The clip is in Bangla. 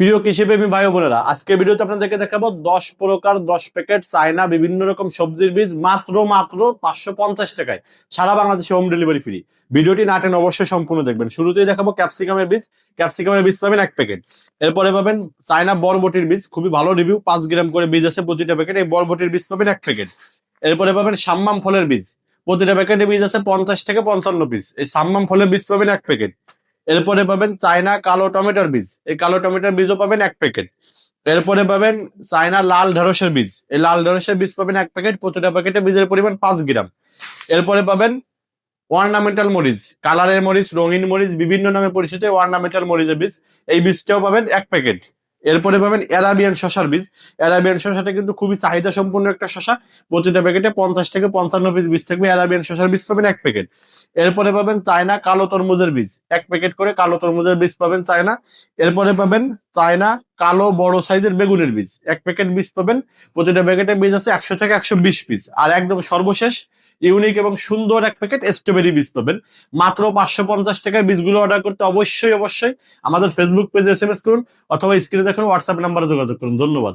প্রিয় কৃষিপ্রেমী ভাই বোনেরা আজকে ভিডিওতে আপনাদেরকে দেখাবো দশ প্রকার দশ প্যাকেট চায়না বিভিন্ন রকম সবজির বীজ মাত্র মাত্র পাঁচশো পঞ্চাশ টাকায়। সারা বাংলাদেশে হোম ডেলিভারি ফ্রি ভিডিওটি নাটেন অবশ্যই সম্পূর্ণ দেখবেন। শুরুতেই দেখাবো ক্যাপসিকামের বীজ। ক্যাপসিকামের বীজ পাবেন এক প্যাকেট। এরপরে পাবেন চায়না বরবটির বীজ। খুবই ভালো রিভিউ পাঁচ গ্রাম করে বীজ আছে প্রতিটা প্যাকেট এই বরবটির বীজ পাবেন এক প্যাকেট। এরপরে পাবেন সাম্মাম ফলের বীজ। প্রতিটা প্যাকেটে বীজ আছে পঞ্চাশ থেকে পঞ্চান্ন পিস এই সাম্মাম ফলের বীজ পাবেন এক প্যাকেট। এরপরে পাবেন চায়না কালো টমেটোর বীজ। এই কালো টমেটোর বীজও পাবেন এক প্যাকেট। এরপরে পাবেন চায়না লাল ঢেঁড়সের বীজ। এই লাল ঢেঁড়সের বীজ পাবেন এক প্যাকেট, প্রতিটা প্যাকেটে বীজের পরিমাণ পাঁচ গ্রাম। এরপরে পাবেন অর্নামেন্টাল মরিচ, কালারের মরিচ, রঙিন মরিচ, বিভিন্ন নামে পরিচিত অর্নামেন্টাল মরিচের বীজ। এই বীজটাও পাবেন এক প্যাকেট। এরপরে পাবেন অ্যারাবিয়ান শশার বীজ। অ্যারাবিয়ান শশাটা কিন্তু খুবই চাহিদা সম্পন্ন একটা শশা। প্রতিটা প্যাকেটে পঞ্চাশ থেকে পঞ্চান্ন পিস বীজ থাকবে। অ্যারাবিয়ান শশার বীজ পাবেন এক প্যাকেট এরপরে পাবেন চায়না কালো তরমুজের বীজ। এক প্যাকেট করে কালো তরমুজের বীজ পাবেন চায়না। এরপরে পাবেন চায়না কালো বড় সাইজের বেগুনের বীজ। এক প্যাকেট বীজ পাবেন, প্রতিটা প্যাকেটের বীজ আছে একশো থেকে একশো বিশ পিস আর একদম সর্বশেষ, ইউনিক এবং সুন্দর এক প্যাকেট স্ট্রবেরি বীজ পাবেন। মাত্র পাঁচশো পঞ্চাশ টাকায় বীজগুলো অর্ডার করতে অবশ্যই অবশ্যই আমাদের ফেসবুক পেজে এস করুন অথবা স্ক্রিনে দেখুন হোয়াটসঅ্যাপ নাম্বারে যোগাযোগ করুন। ধন্যবাদ।